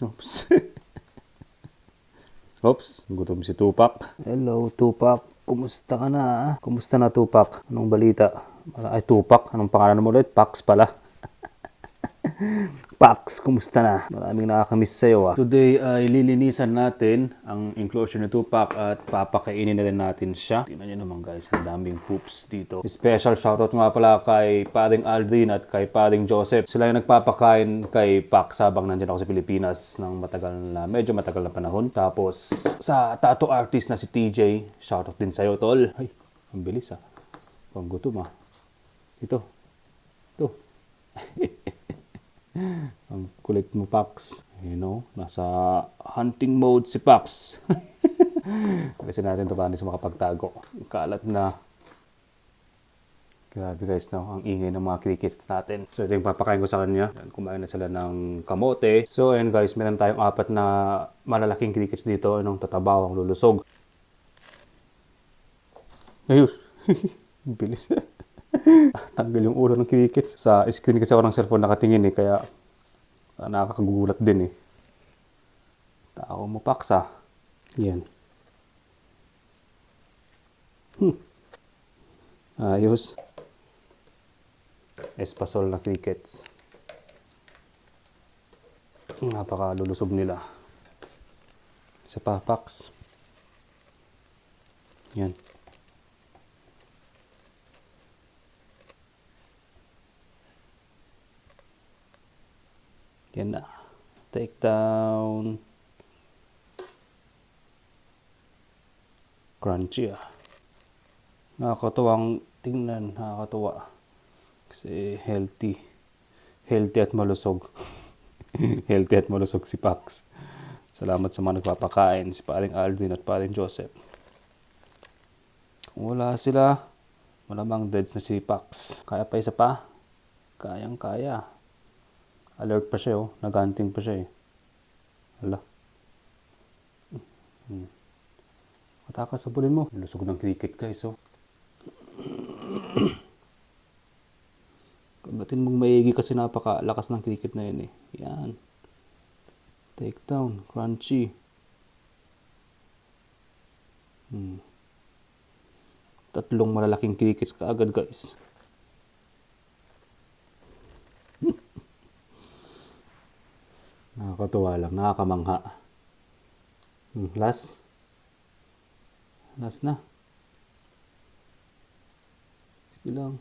Oops. Oops, gutom si Tupac. Hello, Tupac. Kumusta ka na? Kumusta na, Tupac? Anong balita? Ay, Tupac. Anong pangalan mo ulit? Pax pala. Pax, kumusta na? Maraming nakakamiss sa'yo ah. Today ay lilinisan natin ang enclosure ni Tupac at papakainin na rin natin siya. Tingnan nyo naman guys, ang daming poops dito. Special shoutout nga pala kay paring Aldrin at kay paring Joseph. Sila yung nagpapakain kay Pax habang nandiyan ako sa Pilipinas ng matagal na, medyo matagal na panahon. Tapos sa tattoo artist na si TJ, shoutout din sa'yo tol. Ay, ang bilis ah. Pang gutom ah. Ito. Ito. Ang kulit mo, Pax. You know, nasa hunting mode si Pax. Kasi natin ito paano siya makapagtago. Kalat na. Grabe guys, no? ang ingay ng mga crickets natin. So ito yung papakain ko sa kanya. Kumain na sila ng kamote. So ayun guys, meron tayong apat na malalaking crickets dito. Anong tatabaw ang lulusog. Ayos. Bilis. Tanggal yung ulo ng crickets. Sa screen kasi ako ng cellphone nakatingin eh, kaya ah, nakakagulat din eh. Tao mo paksa. Yan. Hmm. Ayos. Espasol na crickets. Napakalulusog nila. Sa papax. Yan. Yan na. Take down. Crunchy ah. Nakakatuwang tingnan. Nakakatuwa. Kasi healthy. Healthy at malusog. healthy at malusog si Pax. Salamat sa mga nagpapakain. Si paring Aldrin at paring Joseph. Kung wala sila, malamang deads na si Pax. Kaya pa isa pa? Kayang kaya. Alert pa siya, oh. Naganting pa siya, eh. Hala. Hmm. Matakas sa bulin mo. Lusog ng cricket, guys, oh. Kagatin mong maigi kasi napakalakas ng cricket na yun, eh. Yan. Take down. Crunchy. Hmm. Tatlong malalaking crickets kaagad, guys. Nakakatuwa lang, nakakamangha. Hmm, last. Last na. Sige lang.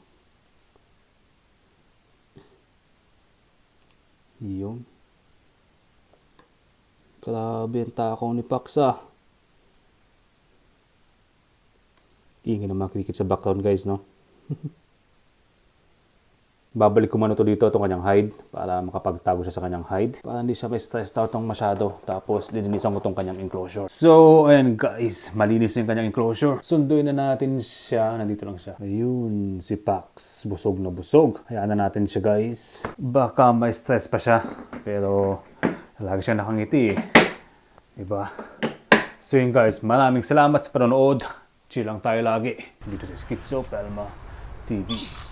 Yun. Grabe ang takaw ni Paksa. Ingin ng mga cricket sa background guys, no? Babalik ko muna to dito, itong kanyang hide, para makapagtago siya sa kanyang hide. Para hindi siya may stressed out ng masyado. Tapos, lilinisan ko itong kanyang enclosure. So, ayan guys, malinis yung kanyang enclosure. Sunduin na natin siya. Nandito lang siya. Ayun, si Pax. Busog na busog. Hayaan na natin siya guys. Baka may stress pa siya. Pero, lagi siya nakangiti eh. Diba? So yun guys, maraming salamat sa panonood. Chill lang tayo lagi dito sa Schizo Pelma TV.